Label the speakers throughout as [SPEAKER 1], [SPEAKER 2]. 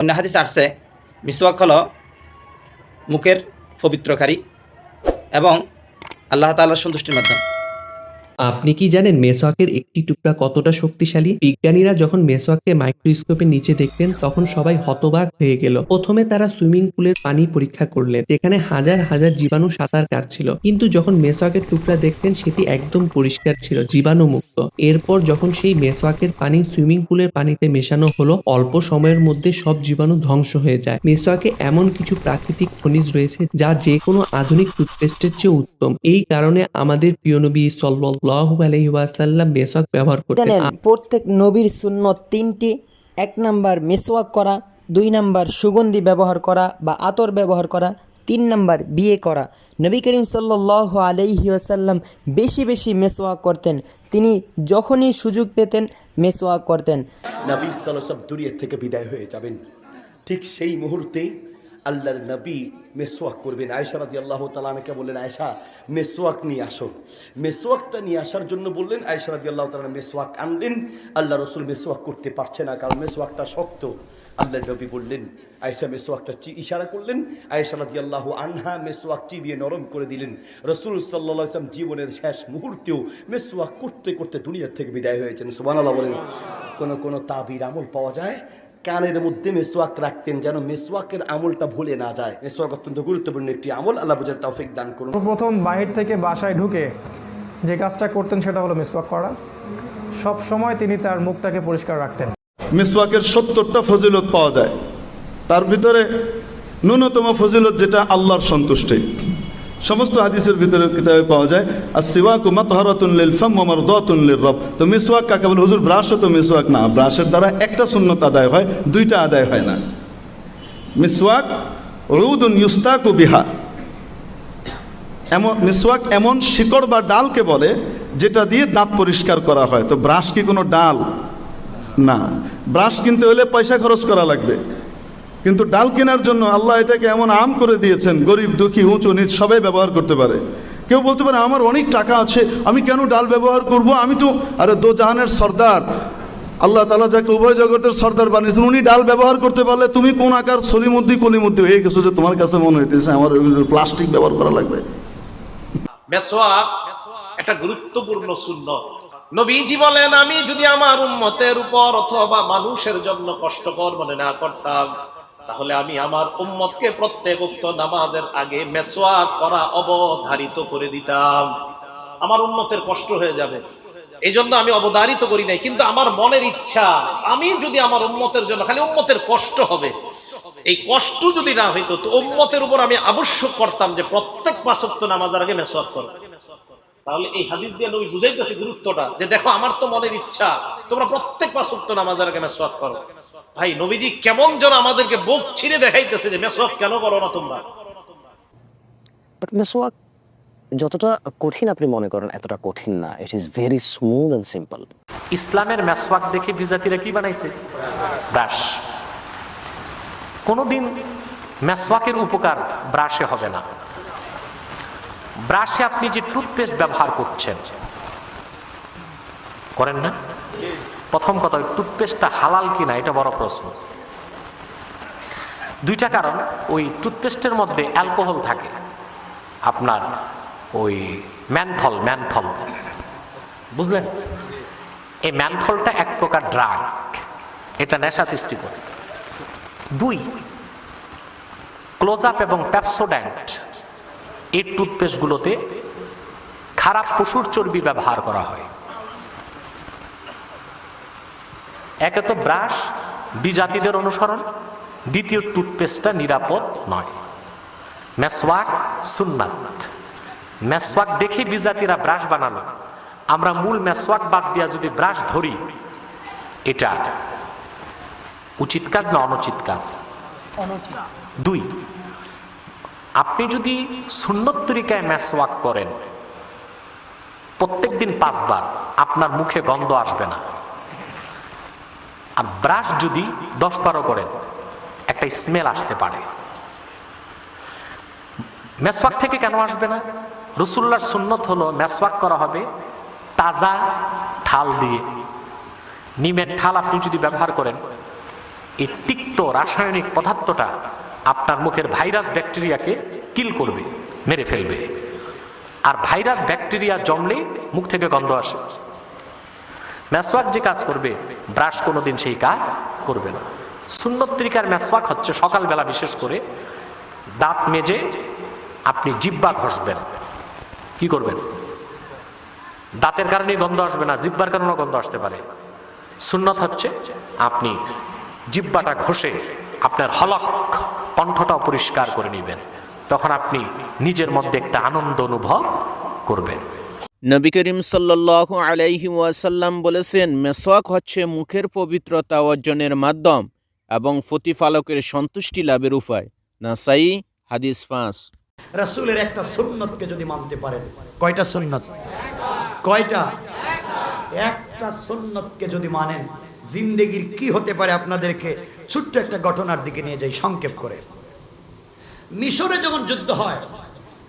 [SPEAKER 1] অন্য হাদিস আসছে মিসওয়াক হল মুখের পবিত্রকারী এবং আল্লাহ তাল্লাহ সন্তুষ্টির মাধ্যম।
[SPEAKER 2] আপনি কি জানেন মেসোয়াকের একটি টুকরা কতটা শক্তিশালী? বিজ্ঞানীরা যখন মেসোয়াককে মাইক্রোস্কোপের নিচে দেখলেন, তখন সবাই হতবাক হয়ে গেল। প্রথমে তারা সুইমিং পুলের পানি পরীক্ষা করলেন, যেখানে হাজার হাজার জীবাণু সাঁতার কাটছিল। কিন্তু যখন মেসোয়াকের টুকরা দেখলেন, সেটি একদম পরিষ্কার ছিল, জীবাণুমুক্ত। এরপর যখন সেই মেসোয়াকের পানি সুইমিং পুলের পানিতে মেশানো হলো, অল্প সময়ের মধ্যে সব জীবাণু ধ্বংস হয়ে যায়। মেসোয়াকে এমন কিছু প্রাকৃতিক খনিজ রয়েছে, যা যে কোনো আধুনিক টুথপেস্টের চেয়ে উত্তম। এই কারণে আমাদের প্রিয় নবী সাল্লাল্লাহু আলাইহি ওয়াসাল্লাম মেসওয়াক ব্যবহার করতেন।
[SPEAKER 3] প্রত্যেক নবীর সুন্নত তিনটি। এক নাম্বার মেসওয়াক করা দুই নাম্বার সুগন্ধি ব্যবহার করা বা আতর ব্যবহার করা তিন নাম্বার বিয়ে করা। নবী করিম সাল্লাহ আলাইহি আসাল্লাম বেশি বেশি মেসওয়াক করতেন। তিনি যখনই সুযোগ পেতেন মেসওয়াক করতেন।
[SPEAKER 4] নবী সাল্লাম দুনিয়া থেকে বিদায় হয়ে যাবেন। ঠিক সেই মুহূর্তে আল্লাহর নবী মেসোয়াক করবেন। আয়সা রাদি আল্লাহ তালাকে বললেন আয়সা মেসোয়াক নিয়ে আসো। মেসোয়াকটা নিয়ে আসার জন্য বললেন আয়সা রাদি আল্লাহ তালা মেসোয়াক আনলেন। আল্লাহ রসুল মেসোয়াক করতে পারছে না, কারণ মেসোয়াকটা শক্ত। আল্লাহ নবী বললেন আয়সা মেসোয়াকটা ইশারা করলেন। আয়সা রাদি আল্লাহ আনহা মেসোয়াক চিবিয়ে নরম করে দিলেন। রসুল সাল্লাহ ইসলাম জীবনের শেষ মুহূর্তেও মেসোয়াক করতে করতে দুনিয়ার থেকে বিদায় হয়েছেন। সুবান আল্লাহ বলেন, কোনো কোনো তাবির আমল পাওয়া যায় কানের মধ্যে মেসোয়াক রাখতেন যেন মেসোয়াকের আমলটা ভুলে না যায়। মেসোয়াক অত্যন্ত গুরুত্বপূর্ণ একটি আমল। আল্লাহ বুঝার তৌফিক দান করুন।
[SPEAKER 5] প্রথম বাহির থেকে বাসায় ঢুকে যে কাজটা করতেন সেটা হলো মিসওয়াক করা। সব সময় তিনি তার মুখটাকে পরিষ্কার রাখতেন।
[SPEAKER 6] মিসওয়াকের সত্তরটা ফজিলত পাওয়া যায়। তার ভিতরে ন্যূনতম ফজিলত যেটা আল্লাহর সন্তুষ্টি। সমস্ত হাদিসের ভিতরে কিতাবে পাওয়া যায় আর সিওয়াকু মাতহারাতুন লিল ফাম ওয়া মারদাতুন লির রব তো মিসওয়াক কাকে বলে? হুজুর, ব্রাশও তো মিসওয়াক না। ব্রাশের দ্বারা একটা সুন্নত আদায় হয়, দুইটা আদায় হয় না। মিসওয়াক, রুদুন ইউস্তাকু বিহা। এমন মিসওয়াক এমন শিকড় বা ডালকে বলে, যেটা দিয়ে দাঁত পরিষ্কার করা হয়। তো ব্রাশ কি কোনো ডাল? না। ব্রাশ কিনতে হলে পয়সা খরচ করা লাগবে। কিন্তু ডাল কেনার জন্য আল্লাহ এটাকে এমন আম করে দিয়েছেন, গরিব, দুঃখী, উঁচু, নিচ, সবাই ব্যবহার করতে পারে। কেউ বলতে পারে, আমার অনেক টাকা আছে, আমি কেন ডাল ব্যবহার করব? আমি তো আরে দো জাহানের সর্দার। আল্লাহ তালা যাকে উভয় জগতের সর্দার বানিয়েছেন, উনি ডাল ব্যবহার করতে পারলে তুমি কোন আকার সলিমুদ্দি, কলিমুদ্দি? হয়ে গেছো যে তোমার কাছে মনে হইতেছে, আমার প্লাস্টিক ব্যবহার করা লাগবে।
[SPEAKER 7] একটা গুরুত্বপূর্ণ সুন্নত। নবীজি বলেন, আমি যদি আমার উম্মতের উপর অথবা মানুষের জন্য কষ্টকর মনে না করতাম তাহলে আমি আমার উম্মতকে প্রত্যেক উক্ত নামাজের আগে মেসওয়াক করা অবধারিত করে দিতাম। আমার উম্মতের কষ্ট হয়ে যাবে। এই জন্য আমি অবধারিত করি নাই, কিন্তু আমার মনের ইচ্ছা, আমি যদি আমার উম্মতের জন্য, খালি উম্মতের কষ্ট হবে। এই কষ্ট যদি না হইতো, তো উম্মতের উপর আমি আবশ্যক করতাম যে প্রত্যেক পাঁচক্ত নামাজের আগে মেসওয়াক করো। তাহলে এই হাদিস দিয়ে নবী বুঝাইতেছে গুরুত্বটা, যে দেখো, আমার তো মনের ইচ্ছা, তোমরা প্রত্যেক পাঁচক্ত নামাজের আগে মেসওয়াক করো। ভাই নবীজি কেমন যেন আমাদেরকে বুক ছিঁড়ে দেখাইতেছে যে মেসওয়াক কেন করো না তোমরা?
[SPEAKER 8] বাট মেসওয়াক যতটা কঠিন আপনি মনে করেন এতটা কঠিন না। It is very smooth and simple
[SPEAKER 9] ইসলামের মেসওয়াক দেখে বিজাতিরা কি বানাইছে? ব্রাশ। কোনোদিন মেসওয়াকের উপকার ব্রাশে হবে না। ব্রাশে আপনি যে টুথপেস্ট ব্যবহার করছেন করেন না? প্রথম কথা, টুথপেস্টটা হালাল কিনা, এটা বড় প্রশ্ন। দুইটা কারণ, ওই টুথপেস্টের মধ্যে অ্যালকোহল থাকে। আপনার ওই ম্যানথল ম্যানথল। বুঝলেন? এই ম্যানথলটা এক প্রকার ড্রাগ। এটা নেশা সৃষ্টি করে। দুই ক্লোজ আপ এবং প্যাপসোড্যান্ট এই টুথপেস্টগুলোতে খারাপ পশুর চর্বি ব্যবহার করা হয়। একে তো ব্রাশ বিজাতিদের অনুসরণ দ্বিতীয় টুথপেস্টটা নিরাপদ নয়। মেসওয়াক সুন্নাত। মেসওয়াক দেখে বিজাতিরা ব্রাশ বানালো। আমরা মূল মেসওয়াক বাদ দিয়া যদি ব্রাশ ধরি এটা উচিত কাজ না অনুচিত কাজ? দুই আপনি যদি সুন্নত তরিকায় মেসওয়াক করেন প্রত্যেক দিন পাঁচবার আপনার মুখে গন্ধ আসবে না। আর ব্রাশ যদি দশ বারো করেন একটা স্মেল আসতে পারে। মেসওয়াক থেকে কেন আসবে না? রসুল্লার সুন্নত হলো মেসওয়াক করা হবে তাজা ঠাল দিয়ে। নিমের ঠাল আপনি যদি ব্যবহার করেন, এই তিক্ত রাসায়নিক পদার্থটা আপনার মুখের ভাইরাস ব্যাকটেরিয়াকে কিল করবে, মেরে ফেলবে। আর ভাইরাস ব্যাকটেরিয়া জমলে মুখ থেকে গন্ধ আসে। ম্যাসওয়াক যে কাজ করবে, ব্রাশ কোনোদিন সেই কাজ করবে না। সুন্নত তরিকার ম্যাসওয়াক হচ্ছে সকালবেলা বিশেষ করে দাঁত মেজে আপনি জিব্বা ঘষবেন। কি করবেন? দাঁতের কারণে গন্ধ আসবে না জিব্বার কারণেও গন্ধ আসতে পারে। সুন্নত হচ্ছে আপনি জিব্বাটা ঘষে আপনার হলক, কণ্ঠটাও পরিষ্কার করে নেবেন। তখন আপনি নিজের মধ্যে একটা আনন্দ অনুভব করবেন।
[SPEAKER 10] নবী করিম সাল্লাহ আলাইহি ওয়াসাল্লাম বলেছেন, মেসওয়াক হচ্ছে মুখের পবিত্রতা অর্জনের মাধ্যম এবং প্রতিপালকের সন্তুষ্টি লাভের উপায়। নাসাই, হাদিস পাঁচ।
[SPEAKER 11] রাসূলের একটা সুন্নতকে যদি মানতে পারেন, কয়টা সুন্নত? কয়টা? একটা সুন্নতকে যদি মানেন, জিন্দেগির কি হতে পারে আপনাদেরকে ছোট্ট একটা ঘটনার দিকে নিয়ে যাই, সংক্ষেপ করে। মিশরে যখন যুদ্ধ হয়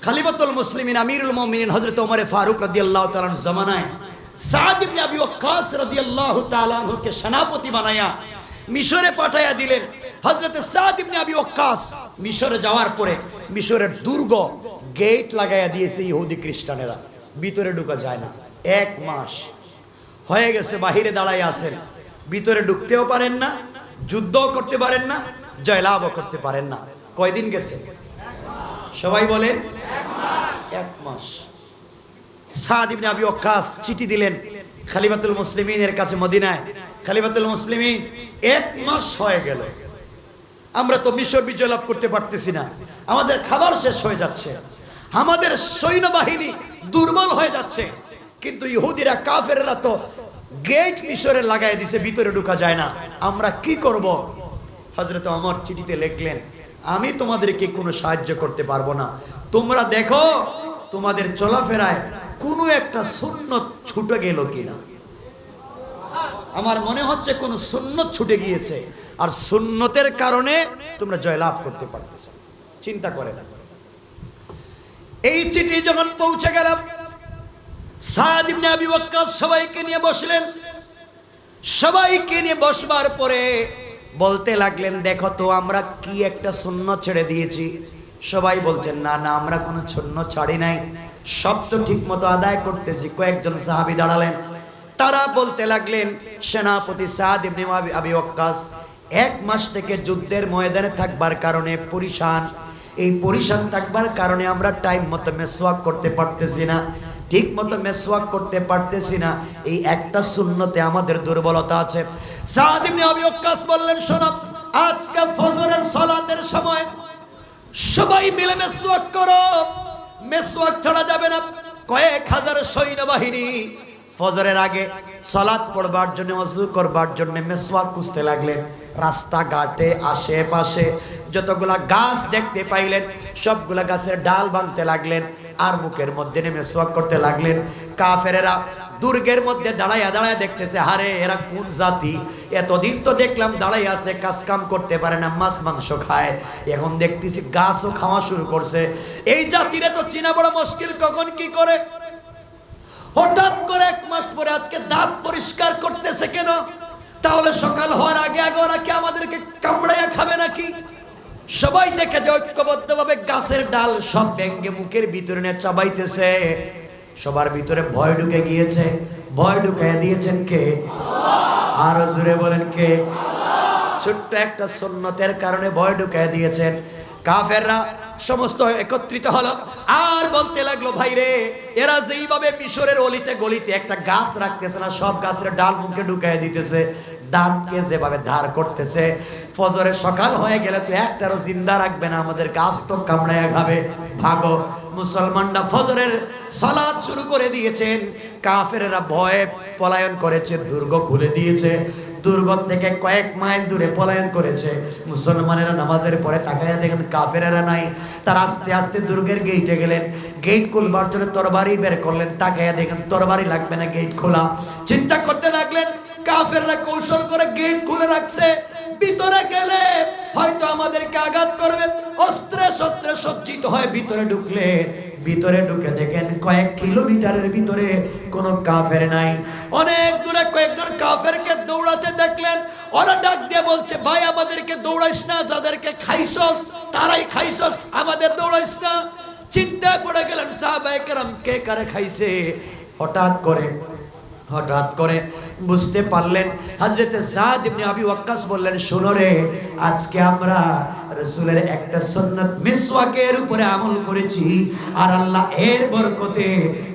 [SPEAKER 11] খালিফাতুল মুসলিমিন, আমিরুল মুমিনিন, হযরত ওমর ফারুক রাদিয়াল্লাহু তাআলার জামানায়, সাদ ইবনে আবি ওয়াক্কাস রাদিয়াল্লাহু তাআলা আনহুকে সেনাপতি বানায়া মিশরে পাঠায়া দিলেন। হযরত সাদ ইবনে আবি ওয়াক্কাস মিশরে যাওয়ার পরে মিশরের দুর্গ গেট লাগাইয়া দিয়েছে ইহুদি খ্রিস্টানেরা। ভিতরে ঢোকা যায় না। এক মাস হয়ে গেছে, বাহিরে দাঁড়াই আছেন। ভিতরে ঢুকতেও পারেন না, যুদ্ধও করতে পারেন না, জয়লাভও করতে পারেন না। কয়দিন গেছে? সবাই বলেন, এক মাস। সাদ ইবনে আবি চিঠি দিলেন খালিফাতুল মুসলিমিনের কাছে মদিনায়। খালিফাতুল মুসলিমিন, এক মাস হয়ে গেল। আমরা তো মিশর বিজয় লাভ করতে পারতেছি না। আমাদের খাবার শেষ হয়ে যাচ্ছে। আমাদের সৈন্যবাহিনী দুর্বল হয়ে যাচ্ছে। কিন্তু ইহুদিরা, কাফেররা তো গেট মিশরে লাগাই দিছে, ভিতরে ঢুকা যায় না। আমরা কি করব? হজরত অমর চিঠিতে লিখলেন আমি তোমাদেরকে কোনো সাহায্য করতে পারব না। তোমরা দেখো, তোমাদের চলাফেরায় কোনো একটা সুন্নত ছুটে গেল কিনা। আমার মনে হচ্ছে কোন সুন্নত ছুটে গিয়েছে। আর সুন্নতের কারণে তোমরা জয়লাভ করতে পারতেছ। চিন্তা করে না। এই চিঠি যখন পৌঁছে গেলাম সবাইকে নিয়ে বসলেন। সবাইকে নিয়ে বসবার পরে বলতে লাগলেন, দেখো তো, আমরা কি একটা শূন্য ছেড়ে দিয়েছি। সবাই বলছেন, না না, আমরা কোনো শূন্য ছাড়ি নাই। সব তো ঠিক মতো আদায় করতেছি। কয়েকজন সাহাবি দাঁড়ালেন। তারা বলতে লাগলেন, সেনাপতি সাদ আবি- এক মাস থেকে যুদ্ধের ময়দানে থাকবার কারণে পরিশান। এই পরিশান থাকবার কারণে আমরা টাইম মতো মেসওয়াক করতে পারতেছি না ঠিক মতো মেসওয়াক করতে পারতেছি না। এই একটা শূন্যতে আমাদের দুর্বলতা আছে। সবাই মিলে করো। ছাড়া যাবে না। কয়েক হাজার সৈন্যবাহিনী ফজরের আগে সলাৎ পড়বার জন্য, অজু করবার জন্য মেসওয়াক খুঁজতে লাগলেন। রাস্তাঘাটে, আশেপাশে যতগুলা গাছ দেখতে পাইলেন, সবগুলা গাছের ডাল ভাঙতে লাগলেন, আর মুখের মধ্যে নেমে সোয়াক করতে লাগলেন। কাফেরেরা দুর্গের মধ্যে দাঁড়াইয়া দাঁড়াইয়া দেখতেছে, হারে, এরা কোন জাতি? এতদিন তো দেখলাম দাঁড়াই আছে, কাজ কাম করতে পারে না, মাছ, মাংস খায়। এখন দেখতেছি গাছও খাওয়া শুরু করছে। এই জাতিরে তো চিনা বড় মুশকিল, কখন কি করে? হঠাৎ করে এক মাস পরে আজকে দাঁত পরিষ্কার করতেছে কেন? তাহলে সকাল হওয়ার আগে আগে ওরা কি আমাদেরকে কামড়াইয়া খাবে নাকি? সবাই দেখে যে ঐক্যবদ্ধভাবে গাছের ডাল সব ব্যাঙ্গে মুখের ভিতরে নিয়ে চাবাইতেছে। সবার ভিতরে ভয় ঢুকে গিয়েছে। ভয় ঢুকাইয়া দিয়েছেন কে? আরও জুড়ে বলেন কে? ছোট্ট একটা সুন্নতের কারণে ভয় ঢুকাই দিয়েছেন। কাফেররা সমস্ত একত্রিত হলো। আর বলতে লাগল, ভাই রে, এরা যেইভাবে মিশরের অলিতে গলিতে একটা গাছ রাখতেছে না, সব গাছের ডাল মুখে ঢুকাই দিতেছে, দাঁতকে যেভাবে ধার করতেছে ফজরে সকাল হয়ে গেলে তো একটারও জিন্দা রাখবে না, আমাদের গাছ তো কামড়ায় খাবে, ভাগো। মুসলমানরা ফজরের সালাদ শুরু করে দিয়েছেন, কাফেরেরা ভয়ে পলায়ন করেছে, দুর্গ খুলে দিয়েছে দুর্গ থেকে কয়েক মাইল দূরে পলায়ন করেছে। মুসলমানেরা নামাজের পরে তাকাইয়া দেখেন কাফেরেরা নাই। তার আস্তে আস্তে দুর্গের গেটে গেলেন। গেট খুলবার জন্য তরবারি বের করলেন। তাকাইয়া দেখেন, তরবারি লাগবে না গেট খোলা। চিন্তা করতে লাগলেন, কাফেররা কৌশল করে গেট খুলে রাখছে। ভিতরে গেলে হয়তো আমাদেরকে আঘাত করবে। অস্ত্রে শস্ত্রে সজ্জিত হয়ে ভিতরে ঢুকলে ভিতরে ঢুকে দেখেন, কয়েক কিলোমিটারের ভিতরে কোনো কাফের নাই। অনেক দূরে কয়েকজন কাফেরকে দেখলেন, ওরা ডাক দিয়ে বলছে, ভাই, আমাদেরকে দৌড়াইস না, যাদেরকে খাইছস, তারাই খাইছস, আমাদের দৌড়াইস না। চিন্তায় পড়ে গেলেন সাহাবাহাম কে কারে খাইছে? হঠাৎ করে হঠাৎ করে বুঝতে পারলেন হাজরতে সাদ ইবনে আবি ওয়াক্কাস বললেন, শোনো রে, আজকে আমরা রসুলের একটা সুন্নাত মিসওয়াকের উপরে আমল করেছি, আর আল্লাহ এর বরকতে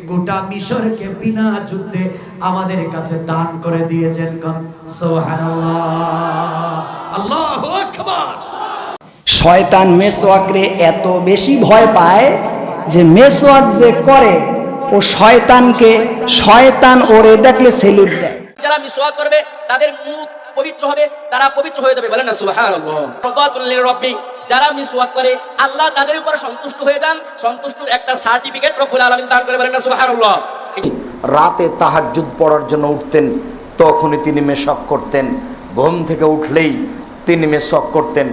[SPEAKER 11] গোটা মিশরকে বিনা যুদ্ধে আমাদের কাছে দান করে দিয়েছেন কম সুবহানাল্লাহ। আল্লাহু
[SPEAKER 3] শয়তান মেসওয়াকরে এত বেশি ভয় পায় যে মেসওয়াক যে করে ও শয়তানকে শয়তান ওরে দেখলে সেলুট দেয়।
[SPEAKER 1] যারা মিসওয়াক করবে তাদের মুখ পবিত্র হবে তারা পবিত্র হয়ে যাবে। বলেন না সুবহানাল্লাহ। রব্বি যারা মিসওয়াক করে, আল্লাহ তাদের উপর সন্তুষ্ট হয়ে যান। সন্তুষ্টর একটা সার্টিফিকেট রব্বুল আলামিন দান করে বলেন না, সুবহানাল্লাহ।
[SPEAKER 11] রাতে তাহাজ্জুদ পড়ার জন্য উঠতেন, তখনই তিনি মেশক করতেন। ঘুম থেকে উঠলেই তিনি মেশক করতেন।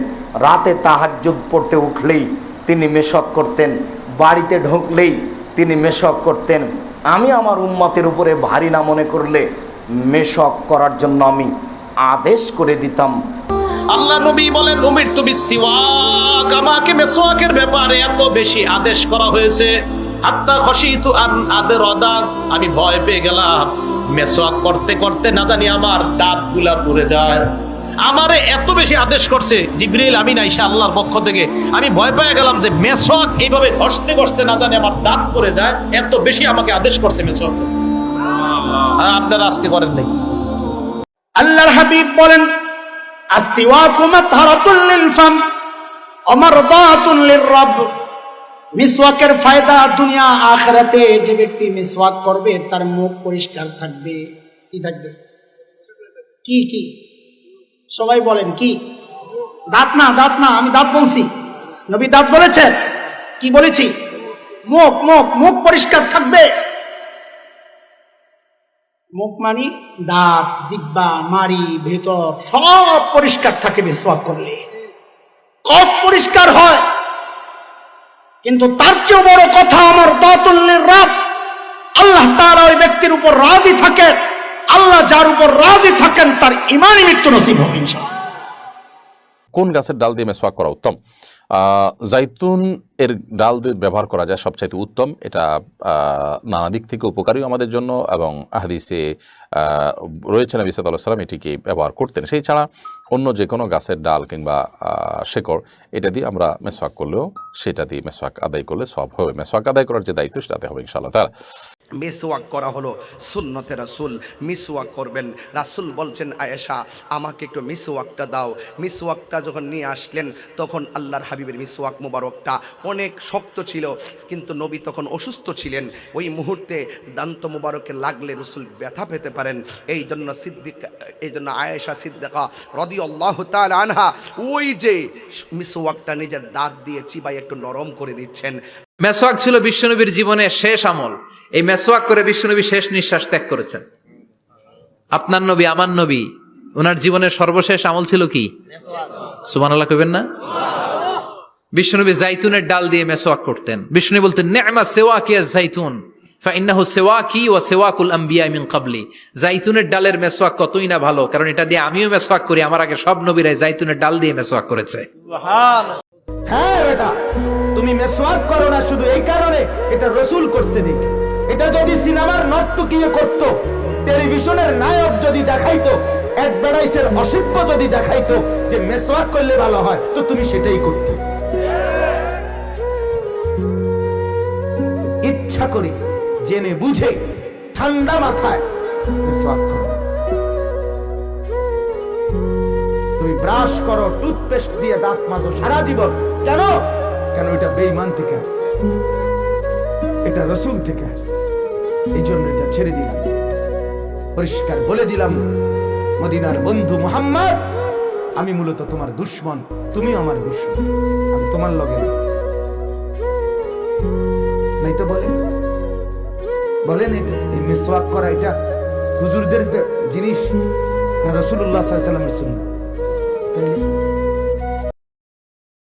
[SPEAKER 11] রাতে তাহাজ্জুদ পড়তে উঠলেই তিনি মেশক করতেন। বাড়িতে ঢুকলেই তিনি মেশক করতেন। আমি আমার উম্মতের উপরে ভারী না মনে করলে মেশক করার জন্য আমি আদেশ করে দিতাম।
[SPEAKER 7] আল্লাহ নবী বলেন, উমির, তুমি সিওয়াক। আমাকে মেসওয়াকের ব্যাপারে এত বেশি আদেশ করা হয়েছে। আত্মা খসিতু আন আদের অদান আমি ভয় পেয়ে গেলাম। মেসওয়াক করতে করতে না জানি আমার দাঁতগুলা পড়ে যায়। আমারে এত বেশি আদেশ করছে, জিবরিল, আমি না ঈশা আল্লাহর পক্ষ থেকে। আমি ভয় পেয়ে গেলাম যে মেসওয়াক এইভাবে ঘষতে ঘষতে না জানি আমার দাঁত পড়ে যায়। এত বেশি আমাকে আদেশ করছে মেসওয়াক। আপনারা আজকে করেন নাই।
[SPEAKER 11] আল্লাহর হাবিব বলেন ফায়দা দুনিয়া যে ব্যক্তি মিসওয়াক করবে, তার মুখ পরিষ্কার থাকবে। কি থাকবে? কি কি? সবাই বলেন, কি? দাঁত না দাঁত না, আমি দাঁত বলছি। নবী দাঁত বলেছেন? কি বলেছি? মুখ মুখ মুখ পরিষ্কার থাকবে। মুখ মানি দাঁত, জিব্বা মারি ভেতর সব পরিষ্কার থাকে বিশ্বাস করলে। কফ পরিষ্কার হয়। কিন্তু তার চেয়েও বড় কথা আমার দাতুল্লের রাত আল্লাহ তারা ওই ব্যক্তির উপর রাজি থাকে আল্লাহ যার উপর রাজি থাকেন, তার ইমানই মৃত্যু নসিব হবে, ইনশাআল্লাহ।
[SPEAKER 12] কোন গাছের ডাল দিয়ে মেসওয়াক করা উত্তম? জাইতুন এর ডাল দিয়ে ব্যবহার করা যায় সবচাইতে উত্তম। এটা নানা দিক থেকে উপকারীও আমাদের জন্য এবং আহাদিসে আহ, রয়েছে নবী সাল্লাম এটিকে ব্যবহার করতেন। সেই ছাড়া অন্য যে কোনো গাছের ডাল কিংবা শেকড় এটা দিয়ে আমরা মেসওয়াক করলেও সেটা দিয়ে মেসওয়াক আদায় করলে সব হবে। মেসওয়াক আদায় করার যে দায়িত্ব সেটাতে হবে ইনশাআল্লাহ তার
[SPEAKER 1] মিসওয়াক করা হলো সুন্নতে রাসুল। মিসওয়াক করবেন। রাসুল বলছেন, আয়েশা, আমাকে একটু মিসওয়াকটা দাও। মিসওয়াকটা যখন নিয়ে আসলেন, তখন আল্লাহর হাবিবের মিসওয়াক মুবারকটা অনেক শক্ত ছিল, কিন্তু নবী তখন অসুস্থ ছিলেন। ওই মুহূর্তে দান্ত মুবারকে লাগলে রসুল ব্যথা পেতে পারেন। এই জন্য সিদ্দিক, এই জন্য আয়েশা সিদ্দিকা রদি আল্লাহ আনহা ওই যে মিসওয়াকটা নিজের দাঁত দিয়ে চিবাই একটু নরম করে দিচ্ছেন।
[SPEAKER 13] মেসোয়াক ছিল বিশ্বনবীর জীবনের শেষ আমল। এই মেসোয়াক করে বিশ্বনবী শেষ নিঃশ্বাস ত্যাগ করেছেন। আপনার নবী আমার নবী ওনার জীবনের সর্বশেষ আমল ছিল কি? সুবান আল্লাহ কইবেন না? বিশ্বনবী জাইতুনের ডাল দিয়ে মেসোয়াক করতেন। বিষ্ণু বলতেন নেমা সেওয়া কি জাইতুন ফাইন্নাহু সেওয়াকি ও সেওয়াকুল আম্বিয়া মিন কাবলি জাইতুনের ডালের মেসোয়াক কতই না ভালো কারণ এটা দিয়ে আমিও মেসোয়াক করি আমার আগে সব নবীরাই জাইতুনের ডাল দিয়ে মেসোয়াক করেছে।
[SPEAKER 11] হ্যাঁ বেটা। তুমি মেসওয়াক করো না, শুধু এই কারণে এটা রসুল করছে দেখে এটা যদি সিনেমার নর্তকীয় করত, টেলিভিশনের নায়ক যদি দেখাইতো, অ্যাডভার্টাইজের অসিব্য যদি দেখাইতো যে মেসওয়াক করলে ভালো হয়, তো তুমি সেটাই করতে। ইচ্ছা করে, জেনে বুঝে, ঠান্ডা মাথায় মেসওয়াক করো। তুমি ব্রাশ করো, টুথপেস্ট দিয়ে দাঁত মাজো, সারা জীবন। কেন? কেন এটা বেইমান থেকে আসছে? এটা রসুল থেকে আসছে। এই জন্য এটা ছেড়ে দিলাম। পরিষ্কার বলে দিলাম, মদিনার বন্ধু মোহাম্মদ, আমি মূলত তোমার দুশ্মন তুমি আমার দুশ্মন, আমি তোমার লগে নেই। নাই তো বলেন? বলেন এটা, এই মিসওয়াক করা এটা হুজুরদের জিনিস না রসুল্লাহ সাল্লামের সুন্নাহ? তাইলে?